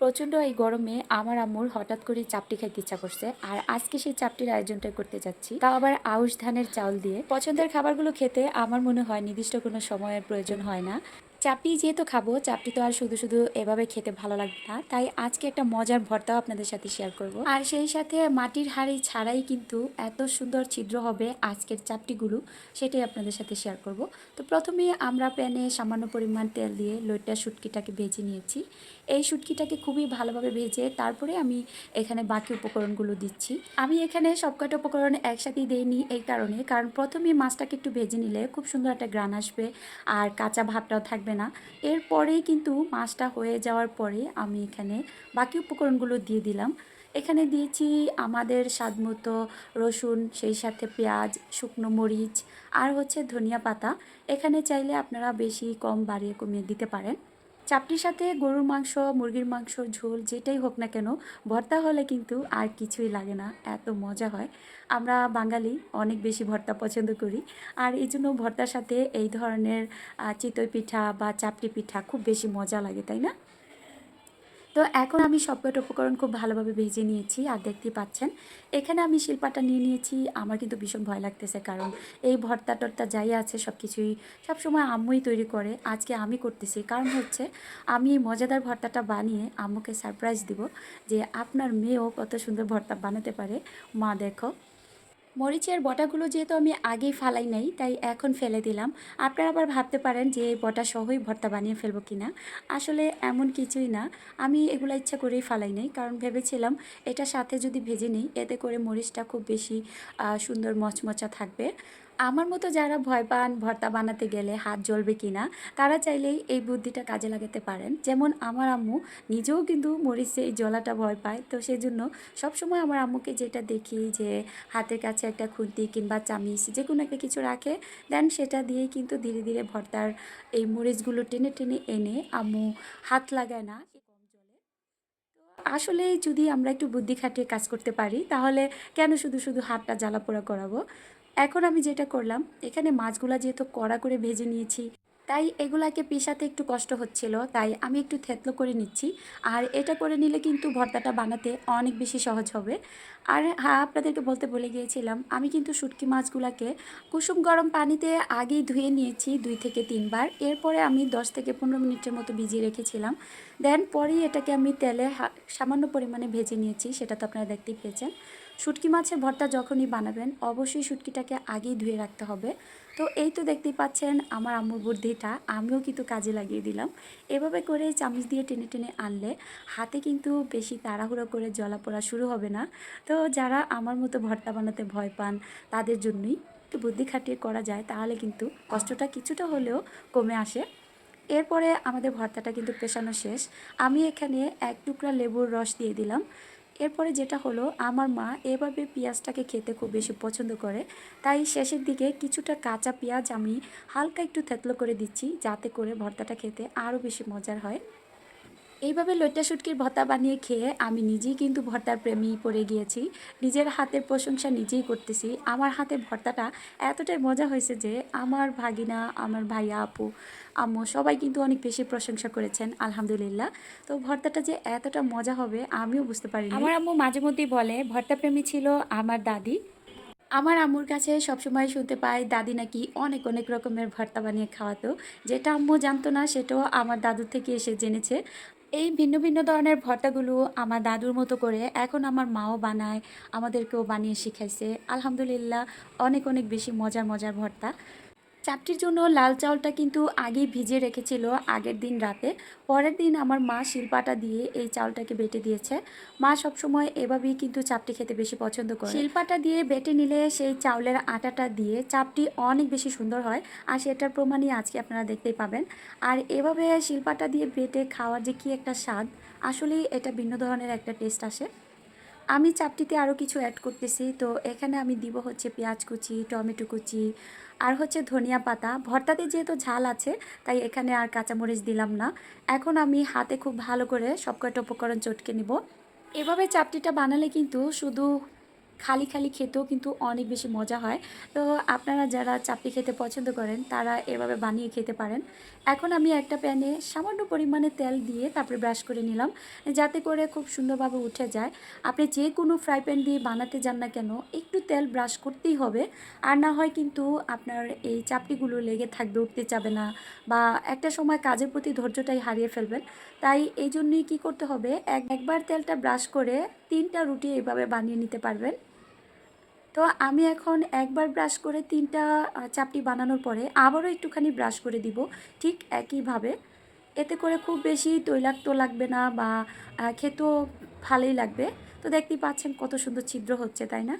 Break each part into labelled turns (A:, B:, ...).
A: প্রচণ্ড এই গরমে আমার আম্মুর হঠাৎ করে চাপটি খাইতে ইচ্ছা করছে, আর আজকে সেই চাপটির আয়োজনটা করতে যাচ্ছি। তাও আবার আউশ ধানের চাউল দিয়ে। পছন্দের খাবারগুলো খেতে আমার মনে হয় নির্দিষ্ট কোনো সময়ের প্রয়োজন হয় না। চাপটি যেহেতু খাব চাপটি তো আর শুধু শুধু এভাবে খেতে ভালো লাগবে না। তাই আজকে একটা মজার ভর্তাও আপনাদের সাথে শেয়ার করব। আর সেই সাথে মাটির হাড়ি ছাড়াই কিন্তু এত সুন্দর ছিদ্র হবে আজকের চাপটিগুলো সেটাই আপনাদের সাথে শেয়ার করব। তো প্রথমে আমরা প্যানে সামান্য পরিমাণ তেল দিয়ে লইটা শুটকিটাকে ভেজে নিয়েছি। এই শুটকিটাকে খুবই ভালোভাবে ভেজে তারপরে আমি এখানে বাকি উপকরণগুলো দিচ্ছি। আমি এখানে সবকটা উপকরণ একসাথেই দিইনি এই কারণে, কারণ প্রথমে মাছটাকে একটু ভেজে নিলে খুব সুন্দর একটা গ্রান আসবে আর কাঁচা ভাবটাও থাকবে না। এরপরেই কিন্তু মাছটা হয়ে যাওয়ার পরে আমি এখানে বাকি উপকরণগুলো দিয়ে দিলাম। এখানে দিয়েছি আমাদের স্বাদমতো রসুন, সেই সাথে পেঁয়াজ, শুকনো মরিচ আর হচ্ছে ধনিয়া পাতা। এখানে চাইলে আপনারা বেশি কম বাড়িয়ে কমিয়ে দিতে পারেন। চাপটির সাথে গরুর মাংস, মুরগির মাংস, ঝোল যেটাই হোক না কেন, ভর্তা হলে কিন্তু আর কিছুই লাগে না, এত মজা হয়। আমরা বাঙালি অনেক বেশি ভর্তা পছন্দ করি। আর এই জন্য ভর্তার সাথে এই ধরনের চিতই পিঠা বা চাপটি পিঠা খুব বেশি মজা লাগে, তাই না? তো এখন আমি সবকটা উপকরণ খুব ভালোভাবে ভেজে নিয়েছি, আর দেখতেই পাচ্ছেন। এখানে আমি শিল্পাটা নিয়ে নিয়েছি, আমার কিন্তু ভীষণ ভয় লাগতেছে, কারণ এই ভর্তা টর্তা যাই আছে সব কিছুই সবসময় আম্মুই তৈরি করে, আজকে আমি করতেছি। কারণ হচ্ছে, আমি এই মজাদার ভর্তাটা বানিয়ে আম্মুকে সারপ্রাইজ দিব যে আপনার মেয়েও কত সুন্দর ভর্তা বানাতে পারে। মা দেখো। মরিচের বটাগুলো যেহেতু আমি আগেই ফালাই নাই, তাই এখন ফেলে দিলাম। আপনারা আবার ভাবতে পারেন যে এই বটা সহই ভর্তা বানিয়ে ফেলব কিনা। আসলে এমন কিছুই না, আমি এগুলো ইচ্ছা করেই ফালাই নাই, কারণ ভেবেছিলাম এটা সাথে যদি ভেজে নিই, এতে করে মরিচটা খুব বেশি সুন্দর মচমচা থাকবে। আমার মতো যারা ভয় পান, ভর্তা বানাতে গেলে হাত জ্বলবে কিনা, তারা চাইলেই এই বুদ্ধিটা কাজে লাগাতে পারেন। যেমন আমার আম্মু নিজেও কিন্তু মরিচে এই জ্বলাটা ভয় পায়। তো সেই জন্য সবসময় আমার আম্মুকে যেটা দেখি যে হাতের কাছে একটা খুন্তি কিংবা চামিচ যে কোনো একটা কিছু রাখে, দেন সেটা দিয়েই কিন্তু ধীরে ধীরে ভর্তার এই মরিচগুলো টেনে টেনে এনে আম্মু হাত লাগায় না আসলে যদি আমরা একটু বুদ্ধি খাটিয়ে কাজ করতে পারি, তাহলে কেন শুধু শুধু হাতটা জ্বালা পোড়া করাবো? এখন আমি যেটা করলাম, এখানে মাছগুলা যেহেতু কড়া করে ভেজে নিয়েছি, তাই এগুলাকে পিষাতে একটু কষ্ট হচ্ছিল, তাই আমি একটু থেতলো করে নিচ্ছি। আর এটা করে নিলে কিন্তু ভর্তাটা বানাতে অনেক বেশি সহজ হবে। আর হ্যাঁ আপনাদেরকে বলতে বলে গিয়েছিলাম, আমি কিন্তু শুটকি মাছগুলাকে কুসুম গরম পানিতে আগেই ধুয়ে নিয়েছি দুই থেকে তিনবার। এরপরে আমি দশ থেকে পনেরো মিনিটের মতো ভিজিয়ে রেখেছিলাম। দেন পরেই এটাকে আমি তেলে সামান্য পরিমাণে ভেজে নিয়েছি, সেটা তো আপনারা দেখতেই পেয়েছেন। শুটকি মাছের ভর্তা যখনই বানাবেন, অবশ্যই শুটকিটাকে আগেই ধুয়ে রাখতে হবে। তো এই তো দেখতেই পাচ্ছেন আমার আম্মুর বুদ্ধিটা, আমিও কিন্তু কাজে লাগিয়ে দিলাম। এভাবে করে চামচ দিয়ে টেনে টেনে আনলে হাতে কিন্তু বেশি তাড়াহুড়ো করে জলা পড়া শুরু হবে না। তো যারা আমার মতো ভর্তা বানাতে ভয় পান, তাদের জন্যই একটু বুদ্ধি খাটিয়ে করা যায়, তাহলে কিন্তু কষ্টটা কিছুটা হলেও কমে আসে। এরপরে আমাদের ভর্তাটা কিন্তু পেশানো শেষ। আমি এখানে এক টুকরা লেবুর রস দিয়ে দিলাম। এরপরে যেটা হলো, আমার মা এভাবে পেঁয়াজটাকে খেতে খুব বেশি পছন্দ করে। তাই শেষের দিকে কিছুটা কাঁচা পেঁয়াজ আমি হালকা একটু থেতলো করে দিচ্ছি, যাতে করে ভর্তাটা খেতে আরও বেশি মজার হয়। এইভাবে লইট্টা শুটকির ভর্তা বানিয়ে খেয়ে আমি নিজেই কিন্তু ভর্তার প্রেমী পড়ে গিয়েছি। নিজের হাতের প্রশংসা নিজেই করতেছি। আমার হাতের ভর্তাটা এতটাই মজা হয়েছে যে আমার ভাগিনা আমার ভাইয়া আপু আম্মু সবাই কিন্তু অনেক বেশি প্রশংসা করেছেন আলহামদুলিল্লাহ। তো ভর্তাটা যে এতটা মজা হবে আমিও বুঝতে পারিনি। আমার আম্মু মাঝে মধ্যেই বলে ভর্তা প্রেমী ছিল আমার দাদি। আমার আম্মুর কাছে সবসময় শুনতে পাই দাদি নাকি অনেক অনেক রকমের ভর্তা বানিয়ে খাওয়াতো। যেটা আম্মু জানতো না সেটাও আমার দাদুর থেকে এসে জেনেছে। এই ভিন্ন ভিন্ন ধরনের ভর্তাগুলো আমার দাদুর মতো করে এখন আমার মাও বানায়, আমাদেরকেও বানিয়ে শিখাইছে। আলহামদুলিল্লাহ, অনেক অনেক বেশি মজার মজার ভর্তা। চাপটির জন্য লাল চাউলটা কিন্তু আগেই ভিজিয়ে রেখেছিল আগের দিন রাতে। পরের দিন আমার মা শিলপাটা দিয়ে এই চাউলটাকে বেটে দিয়েছে। মা সবসময় এভাবেই কিন্তু চাপটি খেতে বেশি পছন্দ করে। শিলপাটা দিয়ে বেটে নিলে সেই চাউলের আটাটা দিয়ে চাপটি অনেক বেশি সুন্দর হয় আর সেটার প্রমাণই আজকে আপনারা দেখতেই পাবেন। আর এভাবে শিলপাটা দিয়ে বেটে খাওয়ার যে কি একটা স্বাদ, আসলেই এটা ভিন্ন ধরনের একটা টেস্ট আসে। আমি চাপটিতে আরও কিছু অ্যাড করতেছি। তো এখানে আমি দিব হচ্ছে পেঁয়াজ কুচি, টমেটো কুচি আর হচ্ছে ধনিয়া পাতা। ভর্তাতে যেহেতু ঝাল আছে, তাই এখানে আর কাঁচামরিচ দিলাম না। এখন আমি হাতে খুব ভালো করে সব কয়টা উপকরণ চটকে নিব। এভাবে চাপটিটা বানালে কিন্তু শুধু খালি খালি খেতেও কিন্তু অনেক বেশি মজা হয়। তো আপনারা যারা চাপটি খেতে পছন্দ করেন, তারা এভাবে বানিয়ে খেতে পারেন। এখন আমি একটা প্যানে সামান্য পরিমাণে তেল দিয়ে তারপরে ব্রাশ করে নিলাম, যাতে করে খুব সুন্দরভাবে উঠে যায়। আপনি যে কোনো ফ্রাই প্যান দিয়ে বানাতে যান না কেন, একটু তেল ব্রাশ করতেই হবে। আর না হয় কিন্তু আপনার এই চাপটিগুলো লেগে থাকবে, উঠতে যাবে না বা একটা সময় কাজের প্রতি ধৈর্যটাই হারিয়ে ফেলবেন। তাই এই জন্যই কী করতে হবে, এক, একবার তেলটা ব্রাশ করে তিনটা রুটি এইভাবে বানিয়ে নিতে পারবেন। তো আমি এখন একবার ব্রাশ করে তিনটা চাপটি বানানোর পরে আবারও একটুখানি ব্রাশ করে দিব ঠিক একইভাবে। এতে করে খুব বেশি তৈলাক্ত লাগবে না বা খেতেও ভালোই লাগবে। তো দেখতেই পাচ্ছেন কত সুন্দর ছিদ্র হচ্ছে, তাই না?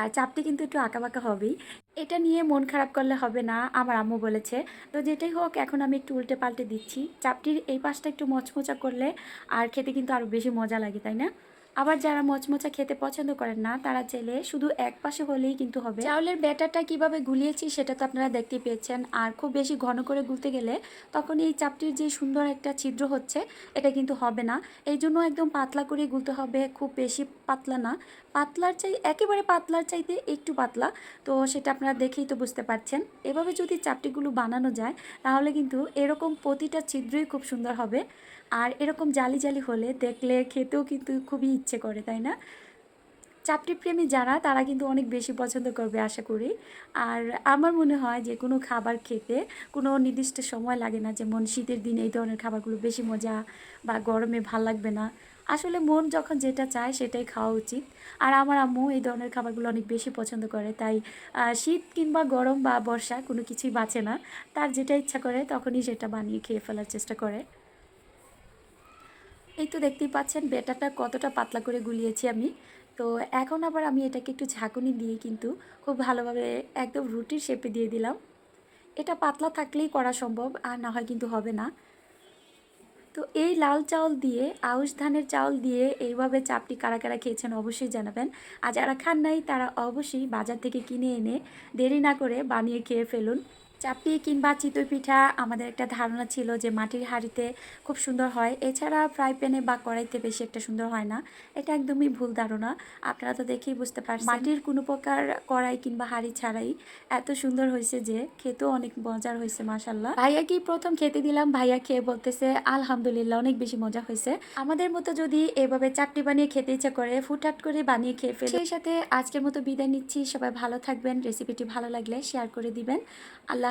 A: আর চাপটি কিন্তু একটু আঁকাবাঁকা হবেই। এটা নিয়ে মন খারাপ করলে হবে না, আমার আম্মু বলেছে। তো যেটাই হোক, এখন আমি একটু উল্টে পাল্টে দিচ্ছি। চাপটির এই পাশটা একটু মচমচা করলে আর খেতে কিন্তু আরও বেশি মজা লাগে, তাই না? আবার যারা মচমচা খেতে পছন্দ করেন না, তারা চাইলে শুধু এক পাশে হলেই কিন্তু হবে। চাউলের ব্যাটারটা কীভাবে গুলিয়েছি সেটা তো আপনারা দেখতেই পেয়েছেন। আর খুব বেশি ঘন করে গুলতে গেলে তখন এই চাপটির যে সুন্দর একটা ছিদ্র হচ্ছে, এটা কিন্তু হবে না। এই জন্য একদম পাতলা করে গুলতে হবে, খুব বেশি পাতলা না। পাতলার চাই, একেবারে পাতলার চাইতে একটু পাতলা। তো সেটা আপনারা দেখেই তো বুঝতে পারছেন। এভাবে যদি চাপটিগুলো বানানো যায়, তাহলে কিন্তু এরকম প্রতিটা ছিদ্রই খুব সুন্দর হবে। এরকম জালি জালি হলে দেখলে খেতেও কিন্তু খুবই ইচ্ছে করে, তাই না? চাপটি প্রেমী যারা, তারা কিন্তু অনেক বেশি পছন্দ করবে আশা করি। আর আমার মনে হয় যে কোনো খাবার খেতে কোনো নির্দিষ্ট সময় লাগে না, যেমন শীতের দিনে এই ধরনের খাবারগুলো বেশি মজা বা গরমে ভালো লাগবে না। আসলে মন যখন যেটা চায় সেটাই খাওয়া উচিত। আর আমার আম্মু এই ধরনের খাবারগুলো অনেক বেশি পছন্দ করে, তাই শীত কিংবা গরম বা বর্ষা কোনো কিছুই বাঁচে না। তার যেটা ইচ্ছা করে তখনই সেটা বানিয়ে খেয়ে ফেলার চেষ্টা করে। এই তো দেখতেই পাচ্ছেন বেটাটা কতটা পাতলা করে গুলিয়েছি আমি। তো এখন আবার আমি এটাকে একটু ঝাঁকুনি দিয়ে কিন্তু খুব ভালোভাবে একদম রুটির শেপে দিয়ে দিলাম। এটা পাতলা থাকলেই করা সম্ভব, আর না হয় কিন্তু হবে না। তো এই লাল চাউল দিয়ে, আউশ ধানের চাউল দিয়ে এইভাবে চাপটি কারা কারা খেয়েছেন অবশ্যই জানাবেন। আর যারা খান নাই তারা অবশ্যই বাজার থেকে কিনে এনে দেরি না করে বানিয়ে খেয়ে ফেলুন। চাপটি কিংবা চিতই পিঠা আমাদের একটা ধারণা ছিল যে মাটির হাঁড়িতে খুব সুন্দর হয়। এছাড়া ফ্রাই প্যানে বা কড়াইতে বেশি একটা সুন্দর হয় না। এটা একদমই ভুল ধারণা। আপনারা তো দেখেই বুঝতে পারছেন। মাটির কোনো প্রকার কড়াই কিংবা হাঁড়ি ছাড়াই এত সুন্দর হয়েছে যে খেতেও অনেক মজার হয়েছে মাসাল্লাহ ভাইয়া কি প্রথম খেতে দিলাম? ভাইয়া খেয়ে বলতেছে, আলহামদুলিল্লাহ, অনেক বেশি মজা হয়েছে। আমাদের মতো যদি এভাবে চাপটি বানিয়ে খেতে ইচ্ছা করে, ফুটহাট করে বানিয়ে খেয়ে ফেলে সেই সাথে আজকের মতো বিদায় নিচ্ছি। সবাই ভালো থাকবেন। রেসিপিটি ভালো লাগলে শেয়ার করে দিবেন।